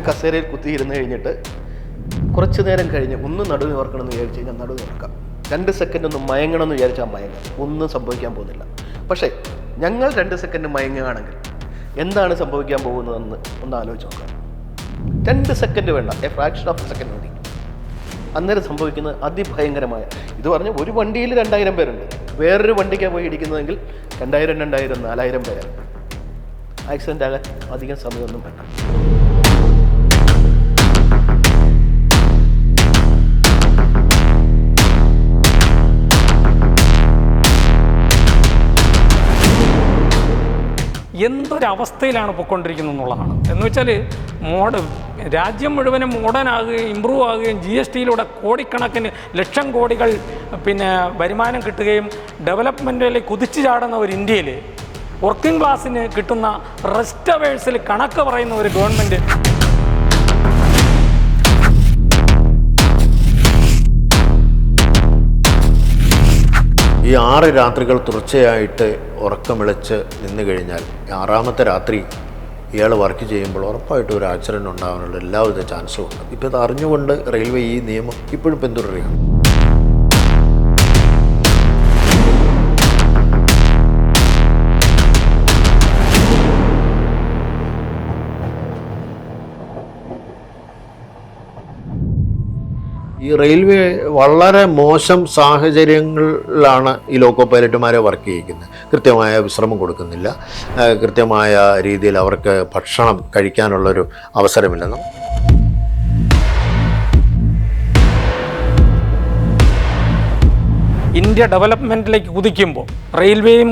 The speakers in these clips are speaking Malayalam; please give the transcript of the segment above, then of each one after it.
ഒരു കസേരയിൽ കുത്തിയിരുന്ന് കഴിഞ്ഞിട്ട് കുറച്ച് നേരം കഴിഞ്ഞ് ഒന്ന് നടുവ് ഓർക്കണം എന്ന് വിചാരിച്ചു കഴിഞ്ഞാൽ നടുവ് ഓർക്കാം രണ്ട് സെക്കൻഡ് ഒന്ന് മയങ്ങണമെന്ന് വിചാരിച്ചാൽ മയങ്ങാം. ഒന്നും സംഭവിക്കാൻ പോകുന്നില്ല. പക്ഷേ ഞങ്ങൾ രണ്ട് സെക്കൻഡ് മയങ്ങുകയാണെങ്കിൽ എന്താണ് സംഭവിക്കാൻ പോകുന്നതെന്ന് ഒന്ന് ആലോചിച്ച് നോക്കാം. രണ്ട് സെക്കൻഡ് വേണ്ട എ ഫ്രാക്ഷൻ ഓഫ് സെക്കൻഡ് മതി അന്നേരം സംഭവിക്കുന്നത് അതിഭയങ്കരമായ ഇത് പറഞ്ഞ് ഒരു വണ്ടിയിൽ രണ്ടായിരം പേരുണ്ട്. വേറൊരു വണ്ടിക്കാണ് പോയി ഇടിക്കുന്നതെങ്കിൽ രണ്ടായിരം രണ്ടായിരം നാലായിരം പേരാണ്. ആക്സിഡന്റ് ആകാൻ അധികം സമയമൊന്നും വേണ്ട. എന്തൊരവസ്ഥയിലാണ് പൊയ്ക്കൊണ്ടിരിക്കുന്നത് എന്നുള്ളതാണ്. എന്ന് വെച്ചാൽ മോഡ് രാജ്യം മുഴുവനും മോഡേൺ ഇമ്പ്രൂവ് ആകുകയും ജി എസ് ടിയിലൂടെ കോടിക്കണക്കിന് ലക്ഷം കോടികൾ പിന്നെ വരുമാനം കിട്ടുകയും ഡെവലപ്മെന്റിൽ കുതിച്ചു ചാടുന്ന ഒരു ഇന്ത്യയിൽ വർക്കിംഗ് ക്ലാസ്സിന് കിട്ടുന്ന റെസ്റ്റവേഴ്സിൽ കണക്ക് പറയുന്ന ഒരു ഗവൺമെന്റ് ഈ ആറ് രാത്രികൾ തുടർച്ചയായിട്ട് ഉറക്കമിളച്ച് നിന്ന് കഴിഞ്ഞാൽ ആറാമത്തെ രാത്രി ഇയാൾ വർക്ക് ചെയ്യുമ്പോൾ ഉറപ്പായിട്ടും ഒരു ആക്സിഡന്റ് ഉണ്ടാകാനുള്ള എല്ലാവിധ ചാൻസും ഉണ്ട്. ഇപ്പോൾ ഇത് അറിഞ്ഞുകൊണ്ട് റെയിൽവേ ഈ നിയമം ഇപ്പോഴും പിന്തുടരുകയാണ്. ഈ റെയിൽവേ വളരെ മോശം സാഹചര്യങ്ങളിലാണ് ഈ ലോക്കോ പൈലറ്റുമാരെ വർക്ക് ചെയ്യിക്കുന്നത്. കൃത്യമായ വിശ്രമം കൊടുക്കുന്നില്ല. കൃത്യമായ രീതിയിൽ അവർക്ക് ഭക്ഷണം കഴിക്കാനുള്ളൊരു അവസരമില്ല. ഇന്ത്യ ഡെവലപ്മെന്റിലേക്ക് കുതിക്കുമ്പോൾ റെയിൽവേയും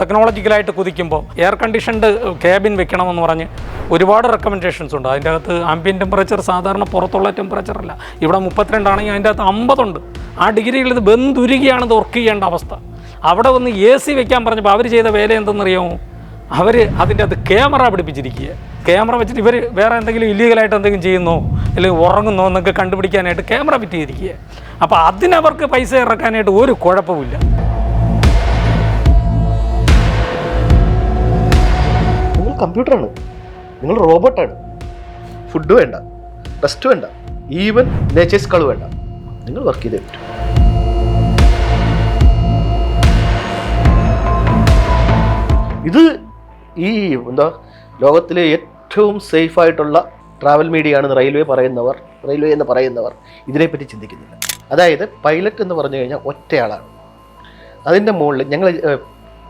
ടെക്നോളജിക്കലായിട്ട് കുതിക്കുമ്പോൾ എയർ കണ്ടീഷൻഡ് ക്യാബിൻ വെക്കണമെന്ന് പറഞ്ഞ് ഒരുപാട് റെക്കമെൻഡേഷൻസ് ഉണ്ട്. അതിന്റെ അകത്ത് ആംബിയൻ ടെമ്പറേച്ചർ സാധാരണ പുറത്തുള്ള ടെമ്പറേച്ചർ അല്ല. ഇവിടെ മുപ്പത്തിരണ്ടാണെങ്കിൽ അതിന്റെ അകത്ത് അമ്പതുണ്ട്. ആ ഡിഗ്രിയിൽ ഇത് ബന്ധുരുകിയാണ് ഇത് വർക്ക് ചെയ്യേണ്ട അവസ്ഥ. അവിടെ ഒന്ന് എ സി വെക്കാൻ പറഞ്ഞപ്പോൾ അവർ ചെയ്ത വേല എന്തെന്നറിയാമോ? അവർ അതിന്റെ അത് ക്യാമറ പിടിപ്പിച്ചിരിക്കുക ക്യാമറ വെച്ചിട്ട് ഇവർ വേറെ എന്തെങ്കിലും ഇല്ലീഗലായിട്ട് എന്തെങ്കിലും ചെയ്യുന്നോ? അല്ലെങ്കിൽ ഉറങ്ങുന്നോ എന്നൊക്കെ കണ്ടുപിടിക്കാനായിട്ട് ക്യാമറ പിറ്റിയിരിക്കുക അപ്പോൾ അതിനവർക്ക് പൈസ ഇറക്കാനായിട്ട് ഒരു കുഴപ്പമില്ല നിങ്ങൾ കമ്പ്യൂട്ടറാണ്. നിങ്ങൾ റോബോട്ടാണ്. ഫുഡ് വേണ്ട റെസ്റ്റ് വേണ്ട ഈവൻ നേച്ചേഴ്സ് കൾ വേണ്ട. നിങ്ങൾ വർക്ക് ചെയ്തേ പറ്റും. ഇത് ഈ എന്താ ലോകത്തിലെ ഏറ്റവും സേഫായിട്ടുള്ള ട്രാവൽ മീഡിയ ആണെന്ന് റെയിൽവേ പറയുന്നവർ റെയിൽവേ എന്ന് പറയുന്നവർ ഇതിനെപ്പറ്റി ചിന്തിക്കുന്നില്ല. അതായത് പൈലറ്റ് എന്ന് പറഞ്ഞു കഴിഞ്ഞാൽ ഒറ്റയാളാണ്. അതിന്റെ മുകളിൽ ഞങ്ങൾ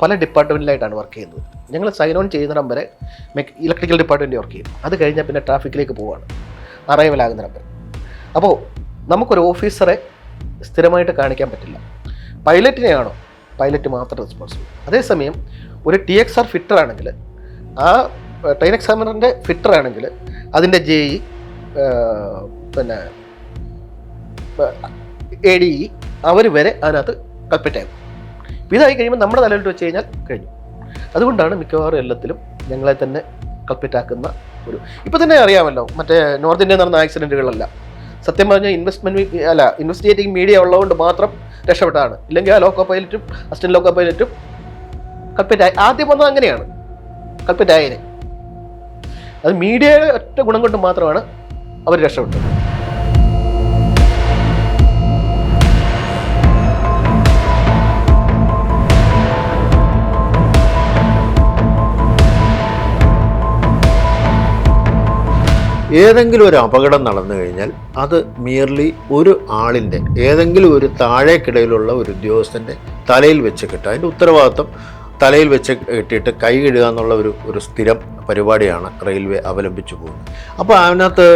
പല ഡിപ്പാർട്ട്മെന്റിലായിട്ടാണ് വർക്ക് ചെയ്യുന്നത്. ഞങ്ങൾ സൈൻ ഓൺ ചെയ്യുന്നിടം മെക് ഇലക്ട്രിക്കൽ ഡിപ്പാർട്ട്മെന്റ് വർക്ക് ചെയ്യും. അത് കഴിഞ്ഞാൽ പിന്നെ ട്രാഫിക്കിലേക്ക് പോവുകയാണ് അറൈവൽ നമ്പർ അപ്പോൾ നമുക്കൊരു ഓഫീസറെ സ്ഥിരമായിട്ട് കാണിക്കാൻ പറ്റില്ല. പൈലറ്റിനെയാണോ പൈലറ്റ് മാത്രം റെസ്പോൺസിബിൾ അതേസമയം ഒരു ടി എക്സ് ആർ ഫിറ്റർ ആണെങ്കിൽ ആ ട്രെയിൻ എക്സാമിനറിന്റെ ഫിറ്റർ ആണെങ്കിൽ അതിന്റെ ജെ ഇ പിന്നെ എ ഡി ഇ അവർ വരെ അതിനകത്ത് കൽപ്പറ്റ് ആകും. ഇതായി കഴിയുമ്പോൾ നമ്മുടെ തലയിൽ വെച്ച് കഴിഞ്ഞാൽ കഴിഞ്ഞു. അതുകൊണ്ടാണ് മിക്കവാറും എല്ലാത്തിലും ഞങ്ങളെ തന്നെ കൽപ്പറ്റാക്കുന്ന ഒരു ഇപ്പം തന്നെ അറിയാമല്ലോ മറ്റേ നോർത്ത് ഇന്ത്യയിൽ നടന്ന ആക്സിഡന്റുകളല്ല. സത്യം പറഞ്ഞാൽ ഇൻവെസ്റ്റ്മെന്റ് അല്ല ഇൻവെസ്റ്റിഗേറ്റിംഗ് മീഡിയ ഉള്ളതുകൊണ്ട് മാത്രം രക്ഷപ്പെട്ടതാണ് ഇല്ലെങ്കിൽ ആ ലോക്കോ പൈലറ്റും അസിസ്റ്റന്റ് ലോക്കോ പൈലറ്റും കൽപ്പറ്റായി ആദ്യം വന്നത് അങ്ങനെയാണ്. കൽപ്പറ്റായനെ അത് മീഡിയയുടെ ഒറ്റ ഗുണം കൊണ്ട് മാത്രമാണ് അവർ രക്ഷപ്പെട്ടത്. ഏതെങ്കിലും ഒരു അപകടം നടന്നു കഴിഞ്ഞാൽ അത് മിയർലി ഒരു ആളിന്റെ ഏതെങ്കിലും ഒരു താഴേക്കിടയിലുള്ള ഒരു ഉദ്യോഗസ്ഥന്റെ തലയിൽ വെച്ച് കിട്ടുക അതിന്റെ ഉത്തരവാദിത്വം തലയിൽ വെച്ച് കെട്ടിയിട്ട് കൈ കഴുകുക എന്നുള്ള ഒരു ഒരു സ്ഥിരം പരിപാടിയാണ് റെയിൽവേ അവലംബിച്ചു പോകുന്നത്. അപ്പോൾ അതിനകത്ത്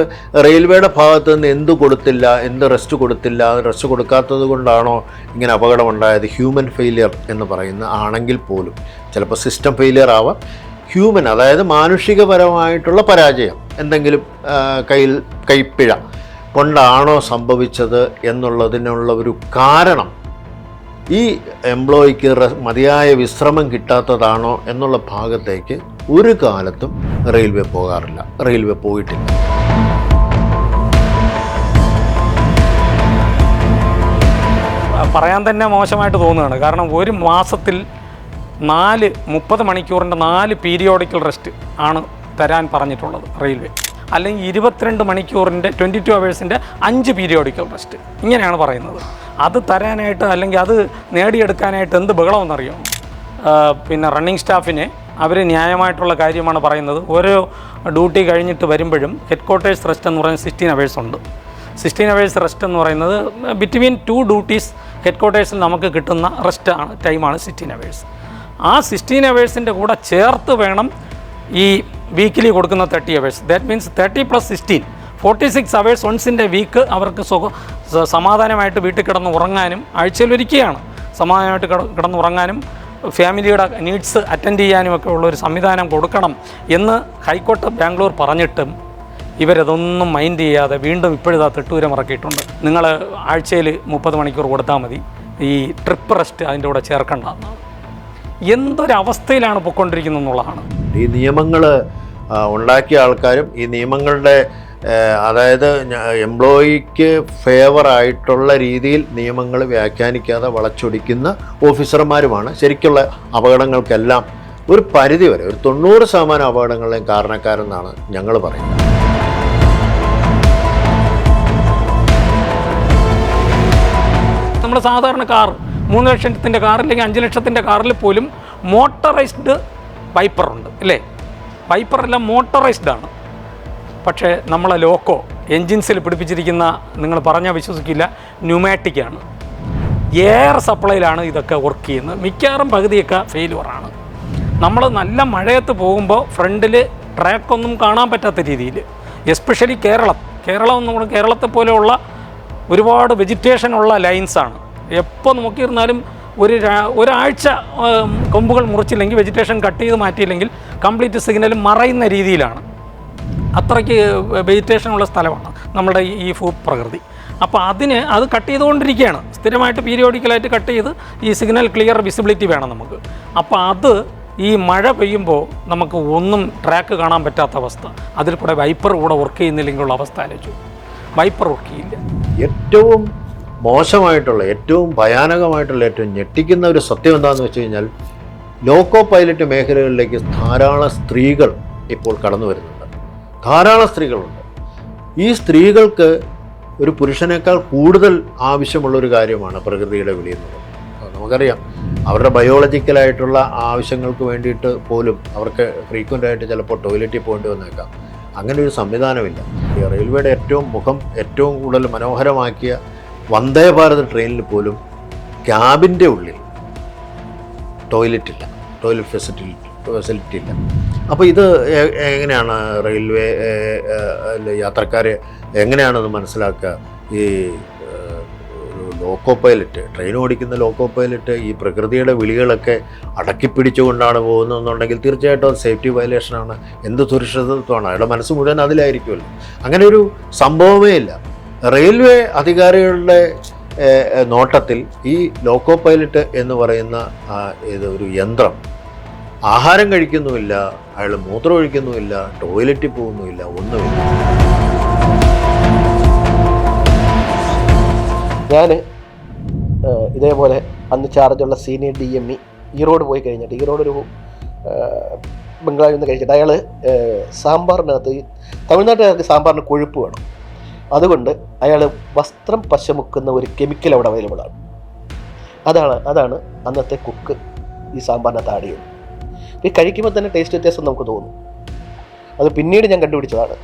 റെയിൽവേയുടെ ഭാഗത്ത് നിന്ന് എന്ത് കൊടുത്തില്ല എന്ത് റെസ്റ്റ് കൊടുത്തില്ല റെസ്റ്റ് കൊടുക്കാത്തത് കൊണ്ടാണോ ഇങ്ങനെ അപകടമുണ്ടായത് ഹ്യൂമൻ ഫെയിലിയർ എന്ന് പറയുന്ന ആണെങ്കിൽ പോലും. ചിലപ്പോൾ സിസ്റ്റം ഫെയിലിയർ ആവാം. ഹ്യൂമൻ അതായത് മാനുഷികപരമായിട്ടുള്ള പരാജയം എന്തെങ്കിലും കയ്യിൽ കൈപ്പിഴ കൊണ്ടാണോ സംഭവിച്ചത് എന്നുള്ളതിനുള്ള ഒരു കാരണം ഈ എംപ്ലോയിക്ക് മതിയായ വിശ്രമം കിട്ടാത്തതാണോ എന്നുള്ള ഭാഗത്തേക്ക് ഒരു കാലത്തും റെയിൽവേ പോകാറില്ല. റെയിൽവേ പോയിട്ടില്ല. പറയാൻ തന്നെ മോശമായിട്ട് തോന്നുകയാണ്. കാരണം ഒരു മാസത്തിൽ നാല് മുപ്പത് മണിക്കൂറിന്റെ നാല് പീരിയോഡിക്കൽ റെസ്റ്റ് ആണ് തരാൻ പറഞ്ഞിട്ടുള്ളത് റെയിൽവേ. അല്ലെങ്കിൽ ഇരുപത്തിരണ്ട് മണിക്കൂറിന്റെ ട്വന്റി ടു അവേഴ്സിന്റെ അഞ്ച് പീരിയോഡിക്കൽ റെസ്റ്റ്. ഇങ്ങനെയാണ് പറയുന്നത്. അത് തരാനായിട്ട് അല്ലെങ്കിൽ അത് നേടിയെടുക്കാനായിട്ട് എന്ത് ബഹളമെന്നറിയോ? പിന്നെ റണ്ണിങ് സ്റ്റാഫിനെ അവർ ന്യായമായിട്ടുള്ള കാര്യമാണ് പറയുന്നത്. ഓരോ ഡ്യൂട്ടി കഴിഞ്ഞിട്ട് വരുമ്പോഴും ഹെഡ് ക്വാർട്ടേഴ്സ് റെസ്റ്റ് എന്ന് പറയുന്നത് സിക്സ്റ്റീൻ അവേഴ്സ് ഉണ്ട്. സിക്സ്റ്റീൻ അവേഴ്സ് റെസ്റ്റ് എന്ന് പറയുന്നത് ബിറ്റ്വീൻ ടു ഡ്യൂട്ടീസ് ഹെഡ് ക്വാർട്ടേഴ്സിൽ നമുക്ക് കിട്ടുന്ന റെസ്റ്റ് ആണ് ടൈമാണ് സിക്സ്റ്റീൻ അവേഴ്സ്. ആ സിക്സ്റ്റീൻ അവേഴ്സിന്റെ കൂടെ ചേർത്ത് വേണം ഈ വീക്കിലി കൊടുക്കുന്ന thirty hours that means thirty plus sixteen forty six hours വൺസിന്റെ week അവർക്ക് സുഖ സമാധാനമായിട്ട് വീട്ടിൽ കിടന്ന് ഉറങ്ങാനും ആഴ്ചയിൽ ഒരിക്കുകയാണ് സമാധാനമായിട്ട് കിട കിടന്നുറങ്ങാനും ഫാമിലിയുടെ നീഡ്സ് അറ്റൻഡ് ചെയ്യാനും ഒക്കെ ഉള്ളൊരു സംവിധാനം കൊടുക്കണം എന്ന് ഹൈക്കോർട്ട് ബാംഗ്ലൂർ പറഞ്ഞിട്ടും ഇവരതൊന്നും മൈൻഡ് ചെയ്യാതെ വീണ്ടും ഇപ്പോഴിതാ തെട്ടൂരം ഇറക്കിയിട്ടുണ്ട് നിങ്ങൾ ആഴ്ചയിൽ മുപ്പത് മണിക്കൂർ കൊടുത്താൽ മതി. ഈ ട്രിപ്പ് റെസ്റ്റ് അതിന്റെ കൂടെ ചേർക്കണ്ട. എന്തൊരവസ്ഥയിലാണ് പൊയ്ക്കൊണ്ടിരിക്കുന്നത് എന്നുള്ളതാണ് ഈ നിയമങ്ങൾ ഉണ്ടാക്കിയ ആൾക്കാരും ഈ നിയമങ്ങളുടെ അതായത് എംപ്ലോയിക്ക് ഫേവർ ആയിട്ടുള്ള രീതിയിൽ നിയമങ്ങൾ വ്യാഖ്യാനിക്കാതെ വളച്ചൊടിക്കുന്ന ഓഫീസർമാരുമാണ്. ശരിക്കുള്ള അപകടങ്ങൾക്കെല്ലാം ഒരു പരിധി വരെ ഒരു തൊണ്ണൂറ് ശതമാനം അപകടങ്ങളുടെയും കാരണക്കാരെന്നാണ് ഞങ്ങൾ പറയുന്നത്. നമ്മുടെ സാധാരണക്കാർ കാർ മൂന്ന് ലക്ഷത്തിന്റെ കാർ അല്ലെങ്കിൽ അഞ്ച് ലക്ഷത്തിന്റെ കാറിൽ പോലും മോട്ടറൈസ്ഡ് വൈപ്പറുണ്ട് അല്ലേ? വൈപ്പറെല്ലാം മോട്ടറൈസ്ഡ് ആണ്. പക്ഷേ നമ്മളെ ലോക്കോ എൻജിൻസിൽ പിടിപ്പിച്ചിരിക്കുന്ന നിങ്ങൾ പറഞ്ഞാൽ വിശ്വസിക്കില്ല ന്യൂമാറ്റിക്കാണ് എയർ സപ്ലൈയിലാണ് ഇതൊക്കെ വർക്ക് ചെയ്യുന്നത്. മിക്കവാറും പകുതിയൊക്കെ ഫെയിലുവറാണ് നമ്മൾ നല്ല മഴയത്ത് പോകുമ്പോൾ ഫ്രണ്ടിൽ ട്രാക്കൊന്നും കാണാൻ പറ്റാത്ത രീതിയിൽ എസ്പെഷ്യലി കേരളം. കേരളം നമ്മൾ കേരളത്തെ പോലെയുള്ള ഒരുപാട് വെജിറ്റേഷനുള്ള ലൈൻസാണ് എപ്പോൾ നോക്കിയിരുന്നാലും ഒരു ഒരാഴ്ച കൊമ്പുകൾ മുറിച്ചില്ലെങ്കിൽ വെജിറ്റേഷൻ കട്ട് ചെയ്ത് മാറ്റിയില്ലെങ്കിൽ കംപ്ലീറ്റ് സിഗ്നൽ മറയുന്ന രീതിയിലാണ്. അത്രയ്ക്ക് വെജിറ്റേഷൻ ഉള്ള സ്ഥലമാണ് നമ്മുടെ ഈ- ഭൂ പ്രകൃതി. അപ്പോൾ അതിന് അത് കട്ട് ചെയ്തുകൊണ്ടിരിക്കുകയാണ്. സ്ഥിരമായിട്ട് പീരിയോഡിക്കലായിട്ട് കട്ട് ചെയ്ത് ഈ സിഗ്നൽ ക്ലിയർ വിസിബിലിറ്റി വേണം നമുക്ക്. അപ്പോൾ അത് ഈ മഴ പെയ്യുമ്പോൾ നമുക്ക് ഒന്നും ട്രാക്ക് കാണാൻ പറ്റാത്ത അവസ്ഥ. അതിൽ കൂടെ വൈപ്പർ കൂടെ വർക്ക് ചെയ്യുന്നില്ലെങ്കിലുള്ള അവസ്ഥ ആലോചിച്ചു. വൈപ്പർ വർക്ക് ചെയ്യില്ല. ഏറ്റവും മോശമായിട്ടുള്ള ഏറ്റവും ഭയാനകമായിട്ടുള്ള ഏറ്റവും ഞെട്ടിക്കുന്ന ഒരു സത്യം എന്താണെന്ന് വെച്ച് കഴിഞ്ഞാൽ ലോക്കോ പൈലറ്റ് മേഖലകളിലേക്ക് ധാരാളം സ്ത്രീകൾ ഇപ്പോൾ കടന്നു വരുന്നുണ്ട്. ധാരാളം സ്ത്രീകളുണ്ട്. ഈ സ്ത്രീകൾക്ക് ഒരു പുരുഷനേക്കാൾ കൂടുതൽ ആവശ്യമുള്ള ഒരു കാര്യമാണ് പ്രകൃതിയുടെ വിളി എന്നുള്ളത്. നമുക്കറിയാം അവരുടെ ബയോളജിക്കലായിട്ടുള്ള ആവശ്യങ്ങൾക്ക് വേണ്ടിയിട്ട് പോലും അവർക്ക് ഫ്രീക്വന്റ് ആയിട്ട് ചിലപ്പോൾ ടോയ്ലറ്റിൽ പോകേണ്ടി വന്നേക്കാം. അങ്ങനെ ഒരു സംവിധാനമില്ല. റെയിൽവേയുടെ ഏറ്റവും മുഖം ഏറ്റവും കൂടുതൽ മനോഹരമാക്കിയ വന്ദേ ഭാരത് ട്രെയിനിൽ പോലും ക്യാബിന്റെ ഉള്ളിൽ ടോയ്ലറ്റ് ഇല്ല ടോയ്ലറ്റ് ഫെസിലിറ്റി ഫെസിലിറ്റി ഇല്ല. അപ്പോൾ ഇത് എങ്ങനെയാണ് റെയിൽവേ യാത്രക്കാർ എങ്ങനെയാണത് മനസ്സിലാക്കുക? ഈ ലോക്കോ പൈലറ്റ് ട്രെയിൻ ഓടിക്കുന്ന ലോക്കോ പൈലറ്റ് ഈ പ്രകൃതിയുടെ വിളികളൊക്കെ അടക്കി പിടിച്ചുകൊണ്ടാണ് പോകുന്നതെന്നുണ്ടെങ്കിൽ തീർച്ചയായിട്ടും അത് സേഫ്റ്റി വയലേഷനാണ്. എന്ത് സുരക്ഷിതത്വമാണ്? അയാളുടെ മനസ്സ് മുഴുവൻ അതിലായിരിക്കുമല്ലോ. അങ്ങനെ ഒരു സംഭവമേ ഇല്ല. റെയിൽവേ അധികാരികളുടെ നോട്ടത്തിൽ ഈ ലോക്കോ പൈലറ്റ് എന്ന് പറയുന്ന ഇത് ഒരു യന്ത്രം ആഹാരം കഴിക്കുന്നുമില്ല അയാൾ മൂത്രം ഒഴിക്കുന്നുമില്ല ടോയ്ലറ്റിൽ പോകുന്നുമില്ല ഒന്നുമില്ല. ഞാൻ ഇതേപോലെ അന്ന് ചാർജുള്ള senior D M E Erode പോയി കഴിഞ്ഞിട്ട് ഈറോഡ് ഒരു ആ, ബംഗ്ലാവിൽ നിന്ന് കഴിച്ചിട്ട് അയാൾ സാമ്പാറിനകത്ത് തമിഴ്നാട്ടുകാർക്ക് സാമ്പാറിന് കൊഴുപ്പ് വേണം. അതുകൊണ്ട് അയാൾ വസ്ത്രം പശമുക്കുന്ന ഒരു കെമിക്കൽ അവിടെ അവൈലബിൾ ആണ്. അതാണ് അതാണ് അന്നത്തെ കുക്ക് ഈ സാമ്പാറിനകത്ത് ആഡ് ചെയ്യുന്നത്. ഈ കഴിക്കുമ്പോൾ തന്നെ ടേസ്റ്റ് വ്യത്യാസം നമുക്ക് തോന്നും. അത് പിന്നീട് ഞാൻ കണ്ടുപിടിച്ചതാണ്.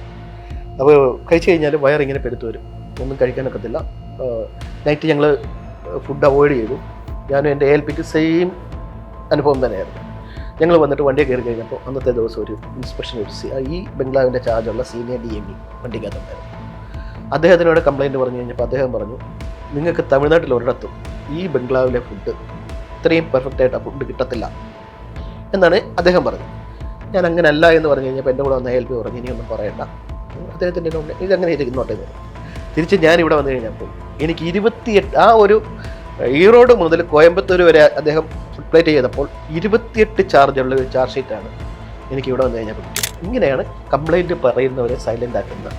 അപ്പോൾ കഴിച്ചു കഴിഞ്ഞാൽ വയറിങ്ങനെ പെരുത്തു വരും. ഒന്നും കഴിക്കാനൊക്കത്തില്ല. നൈറ്റ് ഞങ്ങൾ ഫുഡ് അവോയ്ഡ് ചെയ്തു. ഞാനും എന്റെ ഏൽപ്പിക്ക് സെയിം അനുഭവം തന്നെയായിരുന്നു. ഞങ്ങൾ വന്നിട്ട് വണ്ടി കയറി കഴിഞ്ഞപ്പോൾ അന്നത്തെ ദിവസം ഒരു ഇൻസ്പെക്ഷൻ ഒരു ഈ ബംഗ്ലാവിന്റെ ചാർജുള്ള സീനിയർ ഡി എം ഇ വണ്ടിക്കകത്തുണ്ടായിരുന്നു. അദ്ദേഹത്തിനോട് കംപ്ലൈന്റ് പറഞ്ഞു കഴിഞ്ഞപ്പോൾ അദ്ദേഹം പറഞ്ഞു നിങ്ങൾക്ക് തമിഴ്നാട്ടിൽ ഒരിടത്തും ഈ ബംഗ്ലാവിലെ ഫുഡ് ഇത്രയും പെർഫെക്റ്റ് ആയിട്ട് ഫുഡ് കിട്ടത്തില്ല. എന്നാണ് അദ്ദേഹം പറഞ്ഞത്. ഞാൻ അങ്ങനെ അല്ല എന്ന് പറഞ്ഞു കഴിഞ്ഞപ്പോൾ എന്റെ കൂടെ വന്ന ഹെൽപ്പ് പറഞ്ഞു ഇനിയൊന്നും പറയണ്ട. അദ്ദേഹത്തിന്റെ ഇതങ്ങനെ ഇരിക്കുന്നോട്ടെ എന്ന്. തിരിച്ച് ഞാൻ ഇവിടെ വന്നു കഴിഞ്ഞപ്പോൾ എനിക്ക് ഇരുപത്തിയെട്ട് ആ ഒരു ഈറോഡ് മുതൽ കോയമ്പത്തൂർ വരെ അദ്ദേഹം ഫുഡ് പ്ലേറ്റ് ചെയ്തപ്പോൾ ഇരുപത്തിയെട്ട് ചാർജുള്ള ഒരു ചാർജ് ഷീറ്റാണ് എനിക്ക് ഇവിടെ വന്നു കഴിഞ്ഞപ്പോൾ ഇങ്ങനെയാണ് കംപ്ലൈന്റ് പറയുന്നവരെ സൈലന്റ് ആക്കുന്ന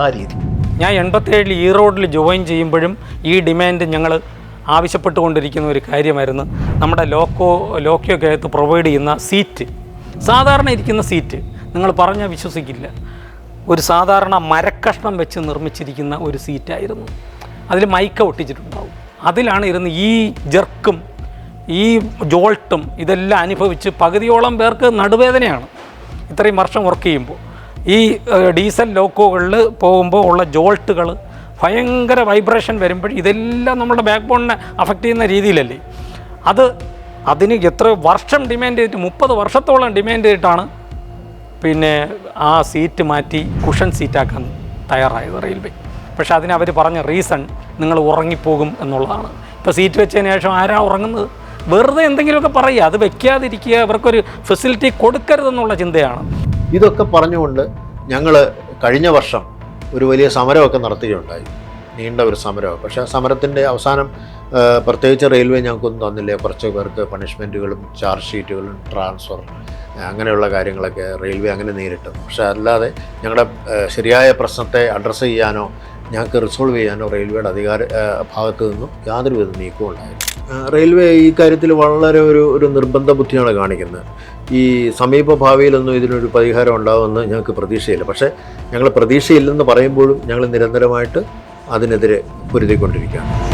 ആ രീതി. ഞാൻ എൺപത്തേഴിൽ ഈ റോഡിൽ ജോയിൻ ചെയ്യുമ്പോഴും ഈ ഡിമാൻഡ് ഞങ്ങൾ ആവശ്യപ്പെട്ടുകൊണ്ടിരിക്കുന്ന ഒരു കാര്യമായിരുന്നു. നമ്മുടെ ലോക്കോ ലോക്കോക്കകത്ത് പ്രൊവൈഡ് ചെയ്യുന്ന സീറ്റ് സാധാരണ ഇരിക്കുന്ന സീറ്റ് നിങ്ങൾ പറഞ്ഞാൽ വിശ്വസിക്കില്ല. ഒരു സാധാരണ മരക്കഷ്ണം വെച്ച് നിർമ്മിച്ചിരിക്കുന്ന ഒരു സീറ്റായിരുന്നു അതിൽ മൈക്ക ഒട്ടിച്ചിട്ടുണ്ടാവും. അതിലാണ് ഇരുന്ന് ഈ ജർക്കും ഈ ജോൾട്ടും ഇതെല്ലാം അനുഭവിച്ച് പകുതിയോളം പേർക്ക് നടുവേദനയാണ്. ഇത്രയും വർഷം വർക്ക് ചെയ്യുമ്പോൾ. ഈ ഡീസൽ ലോക്കോകളിൽ പോകുമ്പോൾ ഉള്ള ജോൾട്ടുകൾ ഭയങ്കര വൈബ്രേഷൻ വരുമ്പോൾ ഇതെല്ലാം നമ്മുടെ ബാക്ക് ബോണിനെ അഫക്റ്റ് ചെയ്യുന്ന രീതിയിലല്ലേ? അത് അതിന് എത്ര വർഷം ഡിമാൻഡ് ചെയ്തിട്ട് മുപ്പത് വർഷത്തോളം ഡിമാൻഡ് ചെയ്തിട്ടാണ് പിന്നെ ആ സീറ്റ് മാറ്റി കുഷൻ സീറ്റാക്കാൻ തയ്യാറായത് റെയിൽവേ. പക്ഷേ അതിന് അവർ പറഞ്ഞ റീസൺ നിങ്ങൾ ഉറങ്ങിപ്പോകും എന്നുള്ളതാണ്. ഇപ്പോൾ സീറ്റ് വെച്ചതിന് ശേഷം ആരാ ഉറങ്ങുന്നത്? വെറുതെ എന്തെങ്കിലുമൊക്കെ പറയുക. അത് വെക്കാതിരിക്കുക. അവർക്കൊരു ഫെസിലിറ്റി കൊടുക്കരുതെന്നുള്ള ചിന്തയാണ്. ഇതൊക്കെ പറഞ്ഞുകൊണ്ട് ഞങ്ങൾ കഴിഞ്ഞ വർഷം ഒരു വലിയ സമരമൊക്കെ നടത്തുകയുണ്ടായി. നീണ്ട ഒരു സമരം പക്ഷേ ആ സമരത്തിന്റെ അവസാനം പ്രത്യേകിച്ച് റെയിൽവേ ഞങ്ങൾക്കൊന്നും തന്നില്ല. കുറച്ച് പേർക്ക് പണിഷ്മെന്റുകളും ചാർജ് ഷീറ്റുകളും ട്രാൻസ്ഫർ അങ്ങനെയുള്ള കാര്യങ്ങളൊക്കെ റെയിൽവേ അങ്ങനെ നേരിട്ടു. പക്ഷേ അല്ലാതെ ഞങ്ങളുടെ ശരിയായ പ്രശ്നത്തെ അഡ്രസ്സ് ചെയ്യാനോ ഞങ്ങൾക്ക് റിസോൾവ് ചെയ്യാനോ റെയിൽവേയുടെ അധികാര ഭാഗത്തു നിന്നും യാതൊരുവിധ നീക്കവും ഉണ്ടായില്ല. ആ, റെയിൽവേ ഈ കാര്യത്തിൽ വളരെ ഒരു ഒരു നിർബന്ധ ബുദ്ധിയാണ് കാണിക്കുന്നത്. ഈ സമീപ ഭാവിയിലൊന്നും ഇതിനൊരു പരിഹാരം ഉണ്ടാകുമെന്ന് ഞങ്ങൾക്ക് പ്രതീക്ഷയില്ല. പക്ഷേ ഞങ്ങൾ പ്രതീക്ഷയില്ലെന്ന് പറയുമ്പോഴും ഞങ്ങൾ നിരന്തരമായിട്ട് അതിനെതിരെ പൊരുതിക്കൊണ്ടിരിക്കുകയാണ്.